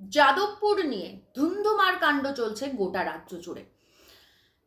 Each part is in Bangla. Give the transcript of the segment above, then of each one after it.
যাদবপুর নিয়ে ধুন্ধুমার কাণ্ড চলছে গোটা রাজ্য জুড়ে।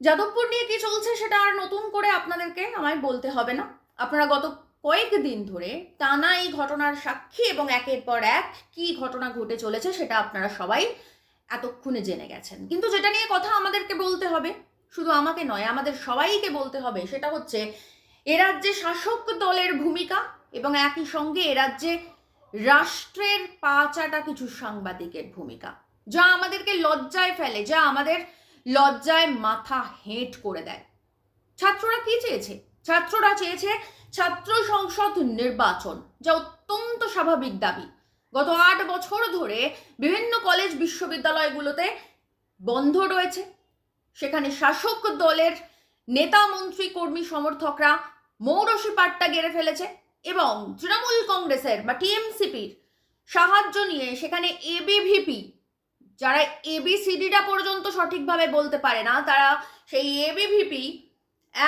যাদবপুর নিয়ে কি চলছে সেটা আর নতুন করে আপনাদেরকে আমায় বলতে হবে না। আপনারা গত কয়েকদিন ধরে টানা এই ঘটনার সাক্ষী এবং একের পর এক কি ঘটনা ঘটে চলেছে সেটা আপনারা সবাই এতক্ষণে জেনে গেছেন। কিন্তু যেটা নিয়ে কথা আমাদেরকে বলতে হবে, শুধু আমাকে নয়, আমাদের সবাইকে বলতে হবে, সেটা হচ্ছে এ রাজ্যে শাসক দলের ভূমিকা এবং একই সঙ্গে এ রাজ্যে রাষ্ট্রের পাচাটা কিছু সাংবাদিকের ভূমিকা। যা আমাদেরকে লজ্জায় ফেলে, যা আমাদের লজ্জায় মাথা হেঁট করে দেয়। ছাত্ররা কি চেয়েছে? ছাত্ররা চেয়েছে ছাত্র সংসদ নির্বাচন, যা অত্যন্ত স্বাভাবিক দাবি। গত আট বছর ধরে বিভিন্ন কলেজ বিশ্ববিদ্যালয়গুলোতে বন্ধ রয়েছে। সেখানে শাসক দলের নেতা, মন্ত্রী, কর্মী, সমর্থকরা মৌরসী পাট্টা গেড়ে ফেলেছে। এবং তৃণমূল কংগ্রেসের বা টিএমসিপির সাহায্য নিয়ে সেখানে এবিভিপি যারা এবিসিডিটা পর্যন্ত সঠিকভাবে বলতে পারে না, তারা সেই এবিভিপি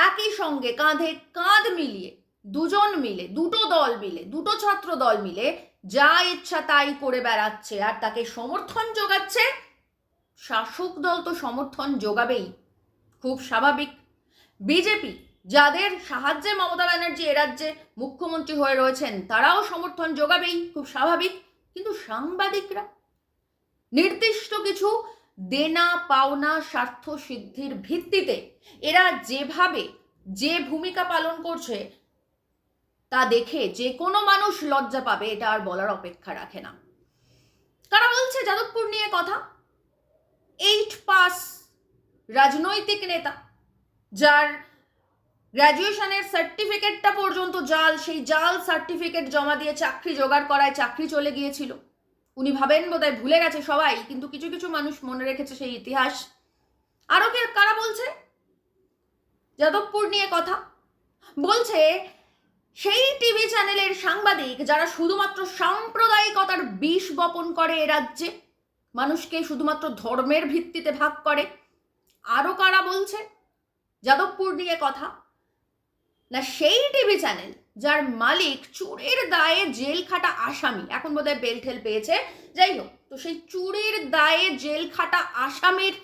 একই সঙ্গে কাঁধে কাঁধ মিলিয়ে, দুজন মিলে, দুটো দল মিলে, দুটো ছাত্র দল মিলে যা ইচ্ছা তাই করে বেড়াচ্ছে আর তাকে সমর্থন যোগাচ্ছে। শাসক দল তো সমর্থন যোগাবেই, খুব স্বাভাবিক। বিজেপি যাদের সাহায্যে মমতা ব্যানার্জি এ রাজ্যে মুখ্যমন্ত্রী হয়ে রয়েছেন, তারাও সমর্থন যোগাবেই, খুব স্বাভাবিক। কিন্তু সাংবাদিকরা? নির্দিষ্ট কিছু দেনা, পাওনা, স্বার্থ সিদ্ধির ভিত্তিতে এরা যেভাবে যে ভূমিকা পালন করছে, তা দেখে যে কোনো মানুষ লজ্জা পাবে, এটা আর বলার অপেক্ষা রাখে না। কারা বলছে যাদবপুর নিয়ে কথা? এইট পাস রাজনৈতিক নেতা, যার গ্র্যাজুয়েশনের সার্টিফিকেটটা পর্যন্ত জাল, সেই জাল সার্টিফিকেট জমা দিয়ে চাকরি জোগাড় করায় চাকরি চলে গিয়েছিল। উনি ভাবেন বোধহয় ভুলে গেছে সবাই, কিন্তু কিছু কিছু মানুষ মনে রেখেছে সেই ইতিহাস। আরও কে, কারা বলছে? যাদবপুর নিয়ে কথা। বলছে, সেই টিভি চ্যানেলের সাংবাদিক যারা শুধুমাত্র সাম্প্রদায়িকতার বিষ বপন করে এ রাজ্যে, মানুষকে শুধুমাত্র ধর্মের ভিত্তিতে ভাগ করে। আরও কারা বলছে? যাদবপুর নিয়ে কথা। না, সেই টিভি চ্যানেল যার মালিক চুরির দায়ে জেল খাটা আসামি। এখন বোধহয় বেল ঠেল পেয়েছে। যাই হোক, তো সেই চুরির দায়ে জেল খাটা আসামির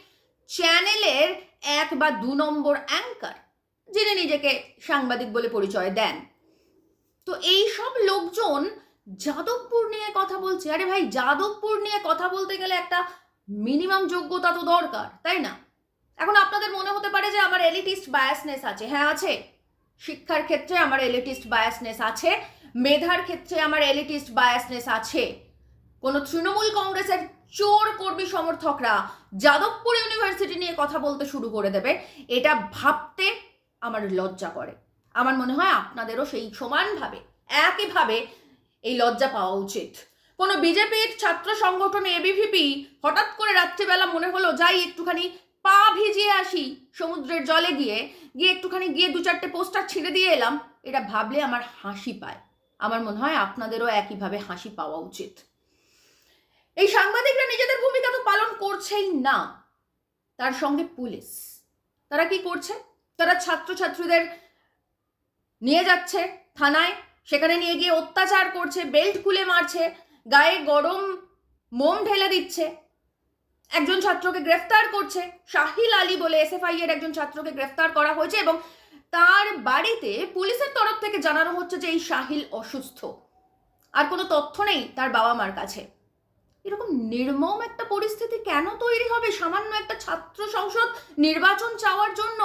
চ্যানেলের এক বা দু নম্বর অ্যাঙ্কার যিনি নিজেকে সাংবাদিক বলে পরিচয় দেন। তো এই সব লোকজন যাদবপুর নিয়ে কথা বলছে। আরে ভাই, যাদবপুর নিয়ে কথা বলতে গেলে একটা মিনিমাম যোগ্যতা তো দরকার, তাই না? এখন আপনাদের মনে হতে পারে যে আমার এলিটিস্ট বায়াসনেস আছে। হ্যাঁ আছে। শিক্ষার ক্ষেত্রে আমার এলিটিস্ট বায়াসনেস আছে, মেধার ক্ষেত্রে আমার এলিটিস্ট বায়াসনেস আছে। কোনো তৃণমূল কংগ্রেসের চোর কর্মী সমর্থকরা যাদবপুর ইউনিভার্সিটি নিয়ে কথা বলতে শুরু করে দেবে, এটা ভাবতে আমার লজ্জা করে। আমার মনে হয় আপনাদেরও সেই সমানভাবে, একইভাবে এই লজ্জা পাওয়া উচিত। কোনো বিজেপির ছাত্র সংগঠন এবিভিপি হঠাৎ করে রাত্রিবেলা মনে হলো, যাই একটুখানি পা ভিজিয়ে আসি সমুদ্রের জলে গিয়ে গিয়ে একটুখানি গিয়ে দু চারটে পোস্টার ছিঁড়ে দিয়ে এলাম। এটা ভাবলে আমার হাসি পায়। আমার মনে হয় আপনাদেরও একইভাবে হাসি পাওয়া উচিত। এই সাংবাদিকরা নিজেদের ভূমিকা তো পালন করছেই না। তার সঙ্গে পুলিশ। তারা কি করছে? তারা ছাত্রছাত্রীদের নিয়ে যাচ্ছে থানায়। সেখানে নিয়ে গিয়ে অত্যাচার করছে, বেল্ট খুলে মারছে, গায়ে গরম মোম ঢেলে দিচ্ছে। একজন ছাত্রকে গ্রেফতার করছে শাহিল আলী বলে এসএফআই এর একজন ছাত্রকে গ্রেফতার করা হয়েছে এবং তার বাড়িতে পুলিশের তরফ থেকে জানানো হচ্ছে যে এই শাহিল অসুস্থ। আর কোনো তথ্য নেই তার বাবা মার কাছে। এরকম নির্মম একটা পরিস্থিতি কেন তৈরি হবে? সামান্য একটা ছাত্র সংসদ নির্বাচন চাওয়ার জন্য।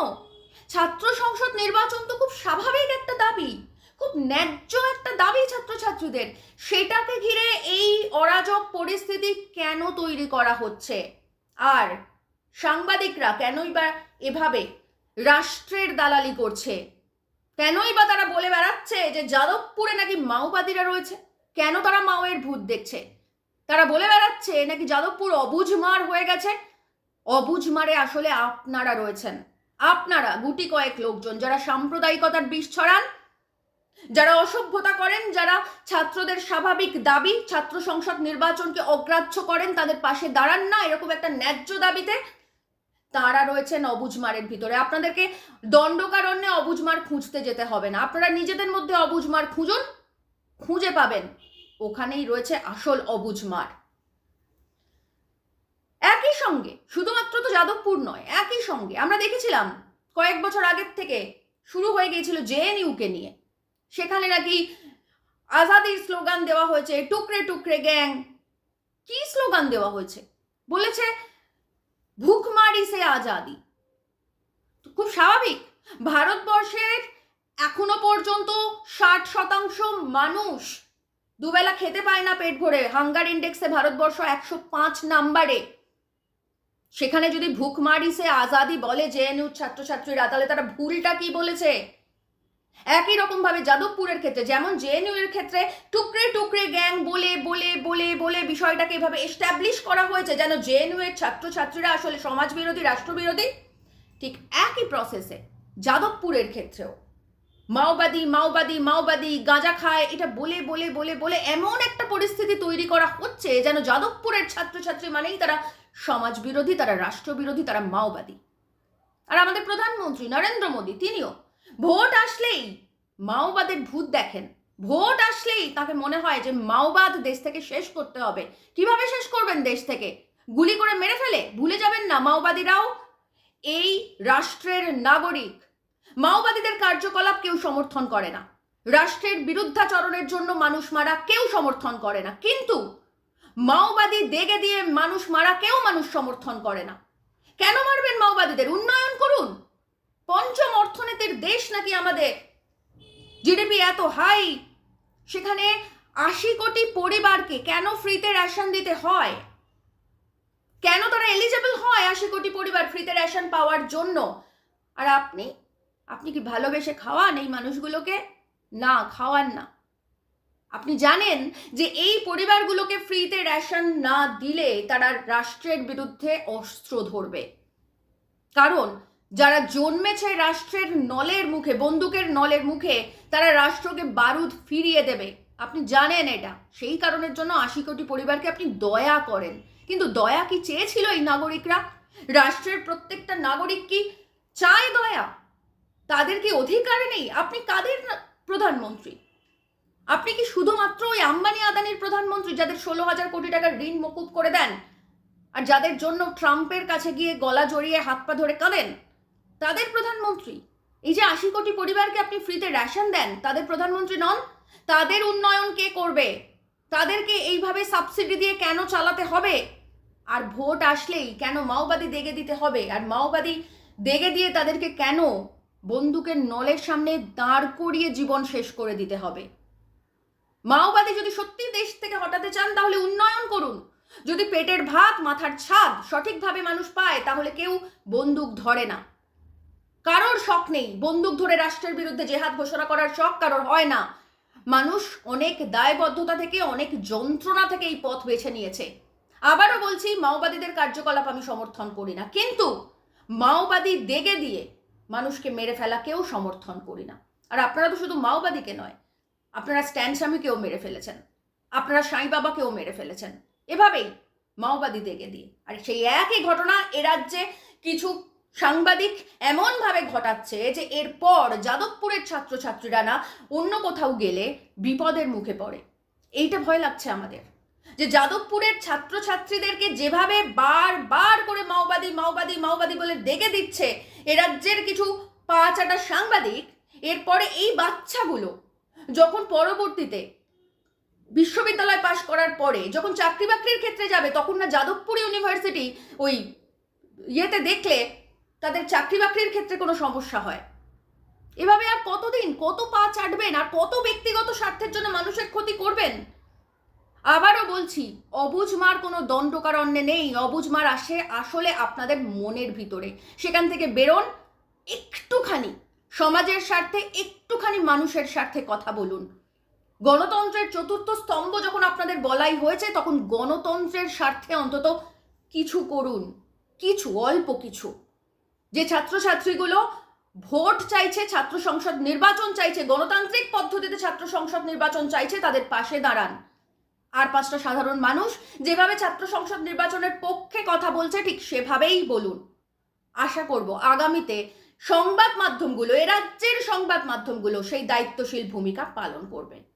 ছাত্র সংসদ নির্বাচন তো খুব স্বাভাবিক একটা দাবি। খুব ন্যায্য একটা দাবি ছাত্রছাত্রীদের। সেটাকে ঘিরে এই অরাজক পরিস্থিতি কেন তৈরি করা হচ্ছে? আর সাংবাদিকরা কেনই বা এভাবে রাষ্ট্রের দালালি করছে? কেনই বা তারা বলে বেড়াচ্ছে যে যাদবপুরে নাকি মাওবাদীরা রয়েছে? কেন তারা মাওয়ের ভূত দেখছে? তারা বলে বেড়াচ্ছে নাকি যাদবপুর অবুঝমার হয়ে গেছে? অবুঝমারে আসলে আপনারা রয়েছেন। আপনারা গুটি কয়েক লোকজন যারা সাম্প্রদায়িকতার বিষ ছড়ান যারা অসভ্যতা করেন, যারা ছাত্রদের স্বাভাবিক দাবি, ছাত্র সংসদ নির্বাচনকে অগ্রাহ্য করেন, তাদের পাশে দাঁড়ান না, এরকম একটা ন্যায্য দাবিতে তারা রয়েছেন অবুজমারের ভিতরে। আপনাদেরকে দণ্ডকারণ্যে অবুঝমার খুঁজতে যেতে হবে না। আপনারা নিজেদের মধ্যে অবুজমার খুঁজুন, খুঁজে পাবেন। ওখানেই রয়েছে আসল অবুজমার একই সঙ্গে, শুধুমাত্র তো যাদবপুর নয়, একই সঙ্গে, আমরা দেখেছিলাম কয়েক বছর আগের থেকে শুরু হয়ে গিয়েছিল জেএনইউকে নিয়ে। সেখানে নাকি আজাদির স্লোগান দেওয়া হয়েছে, টুকরে টুকরে গ্যাং। কি স্লোগান দেওয়া হয়েছে? বলেছে ভুকমারি সে আজাদি। খুব স্বাভাবিক। ভারতবর্ষের এখনও পর্যন্ত ষাট শতাংশ মানুষ দুবেলা খেতে পায় না পেট ভরে। হাঙ্গার ইন্ডেক্সে ভারতবর্ষ একশো পাঁচ নাম্বারে। সেখানে যদি ভুকমারি সে আজাদি বলে জেএনইউ ছাত্রছাত্রীরা, তাহলে তারা ভুলটা কি বলেছে? একই রকম ভাবে যাদবপুরের ক্ষেত্রে, যেমন জেএনইউ এর ক্ষেত্রে, টুকরে টুকরে গ্যাং বলে বলে বলে বলে বিষয়টাকে এভাবে এস্টাবলিশ করা হয়েছে যেন জেএনইউ এর ছাত্রছাত্রীরা আসলে সমাজ বিরোধী রাষ্ট্রবিরোধী? ঠিক একই প্রসেসে যাদবপুরের ক্ষেত্রেও। মাওবাদী মাওবাদী মাওবাদী, গাঁজা খায়, এটা বলে বলে বলে বলে এমন একটা পরিস্থিতি তৈরি করা হচ্ছে যেন যাদবপুরের ছাত্রছাত্রী মানেই তারা সমাজ বিরোধী তারা রাষ্ট্রবিরোধী, তারা মাওবাদী। আর আমাদের প্রধানমন্ত্রী নরেন্দ্র মোদী, তিনিও ভোট আসলেই মাওবাদের ভূত দেখেন। ভোট আসলেই তাকে মনে হয় যে মাওবাদ দেশ থেকে শেষ করতে হবে। কীভাবে শেষ করবেন দেশ থেকে? গুলি করে মেরে ফেলে? ভুলে যাবেন না মাওবাদীরাও? এই রাষ্ট্রের নাগরিক। মাওবাদীদের কার্যকলাপ কেউ সমর্থন করে না। রাষ্ট্রের বিরুদ্ধাচরণের জন্য মানুষ মারা কেউ সমর্থন করে না। কিন্তু মাওবাদী দেগে দিয়ে মানুষ মারা কেউ মানুষ সমর্থন করে না। কেন মারবেন মাওবাদীদের? উন্নয়ন করুন। পঞ্চম অর্থনীতির দেশ নাকি আমাদের? জিডিপি এত হাই সেখানে আশি কোটি পরিবারকে কেন ফ্রিতে রেশন দিতে হয়? কেন তারা এলিজেবল হয় আশি কোটি পরিবার ফ্রিতে রেশন পাওয়ার জন্য? আর আপনি আপনি কি ভালোবেসে খাওয়ান এই মানুষগুলোকে? না, খাওয়ান না। আপনি জানেন যে এই পরিবারগুলোকে ফ্রিতে রেশন না দিলে তারা রাষ্ট্রের বিরুদ্ধে অস্ত্র ধরবে। কারণ যারা জন্মেছে রাষ্ট্রের নলের মুখে, বন্দুকের নলের মুখে, তারা রাষ্ট্রকে বারুদ ফিরিয়ে দেবে। আপনি জানেন এটা। সেই কারণের জন্য আশি কোটি পরিবারকে আপনি দয়া করেন। কিন্তু দয়া কি চেয়েছিল এই নাগরিকরা? রাষ্ট্রের প্রত্যেকটা নাগরিক কি চায় দয়া? তাদের কি অধিকার নেই? আপনি কাদের প্রধানমন্ত্রী? আপনি কি শুধুমাত্র ওই আম্বানি আদানির প্রধানমন্ত্রী যাদের ষোলো হাজার কোটি টাকার ঋণ মকুব করে দেন? আর যাদের জন্য ট্রাম্পের কাছে গিয়ে গলা জড়িয়ে হাত পা ধরে কাঁদেন? তাদের প্রধানমন্ত্রী, এই যে আশি কোটি পরিবারকে আপনি ফ্রিতে রেশন দেন, তাদের প্রধানমন্ত্রী নন, তাদের উন্নয়ন কে করবে? তাদেরকে এইভাবে সাবসিডি দিয়ে কেন চালাতে হবে? আর ভোট আসলেই কেন মাওবাদী দেগে দিতে হবে? আর মাওবাদী দেগে দিয়ে তাদেরকে কেন বন্দুকের নলের সামনে দাঁড় করিয়ে জীবন শেষ করে দিতে হবে? মাওবাদী যদি সত্যি দেশ থেকে হটাতে চান, তাহলে উন্নয়ন করুন। যদি পেটের ভাত, মাথার ছাদ সঠিকভাবে মানুষ পায়, তাহলে কেউ বন্দুক ধরে না। কারোর শখ নেই। বন্দুক ধরে রাষ্ট্রের বিরুদ্ধে জেহাদ ঘোষণা করার শখ কারোর হয় না। মানুষ অনেক দায়বদ্ধতা থেকে, অনেক যন্ত্রণা থেকে এই পথ বেছে নিয়েছে। আবারও বলছি, মাওবাদীদের কার্যকলাপ আমি সমর্থন করি না। কিন্তু মাওবাদী দেগে দিয়ে মানুষকে মেরে ফেলাকেও সমর্থন করি না। আর আপনারা তো শুধু মাওবাদীকে নয়, আপনারা স্ট্যান্ড স্বামীকেও মেরে ফেলেছেন। আপনারা সাই বাবাকেও মেরে ফেলেছেন। এভাবেই মাওবাদী দেগে দিয়ে। আর সেই একই ঘটনা এ রাজ্যে কিছু সাংবাদিক এমনভাবে ঘটাচ্ছে যে এরপর যাদবপুরের ছাত্রছাত্রীরা না অন্য কোথাও গেলে বিপদের মুখে পড়ে। এইটা ভয় লাগছে আমাদের যে যাদবপুরের ছাত্রছাত্রীদেরকে যেভাবে বারবার করে মাওবাদী মাওবাদী মাওবাদী বলে ডেকে দিচ্ছে, এ রাজ্যের কিছু পা চাটা সাংবাদিক, এরপরে এই বাচ্চাগুলো যখন পরবর্তীতে বিশ্ববিদ্যালয় পাশ করার পরে যখন চাকরি বাকরির ক্ষেত্রে যাবে, তখন না যাদবপুর ইউনিভার্সিটি ওই ইয়েতে দেখলে তাদের চাকরি বাকরির ক্ষেত্রে কোনো সমস্যা হয়। এভাবে আর কতদিন, কত পা চাটবেন আর কত ব্যক্তিগত স্বার্থের জন্য মানুষের ক্ষতি করবেন? আবারও বলছি, অবুঝ মার কোনো দণ্ডকারণ্যে নেই, অবুঝ মার আসে আসলে আপনাদের মনের ভিতরে। সেখান থেকে বেরোন, একটুখানি সমাজের স্বার্থে, একটুখানি মানুষের স্বার্থে কথা বলুন। গণতন্ত্রের চতুর্থ স্তম্ভ যখন আপনাদের বলাই হয়েছে, তখন গণতন্ত্রের স্বার্থে অন্তত কিছু করুন। কিছু, অল্প কিছু। যে ছাত্রছাত্রীগুলো ভোট চাইছে, ছাত্র সংসদ নির্বাচন চাইছে, গণতান্ত্রিক পদ্ধতিতে ছাত্র সংসদ নির্বাচন চাইছে, তাদের পাশে দাঁড়ান। আর পাঁচটা সাধারণ মানুষ যেভাবে ছাত্র সংসদ নির্বাচনের পক্ষে কথা বলছে, ঠিক সেভাবেই বলুন। আশা করব আগামীতে সংবাদ মাধ্যমগুলো, এ রাজ্যের সংবাদ মাধ্যমগুলো সেই দায়িত্বশীল ভূমিকা পালন করবে।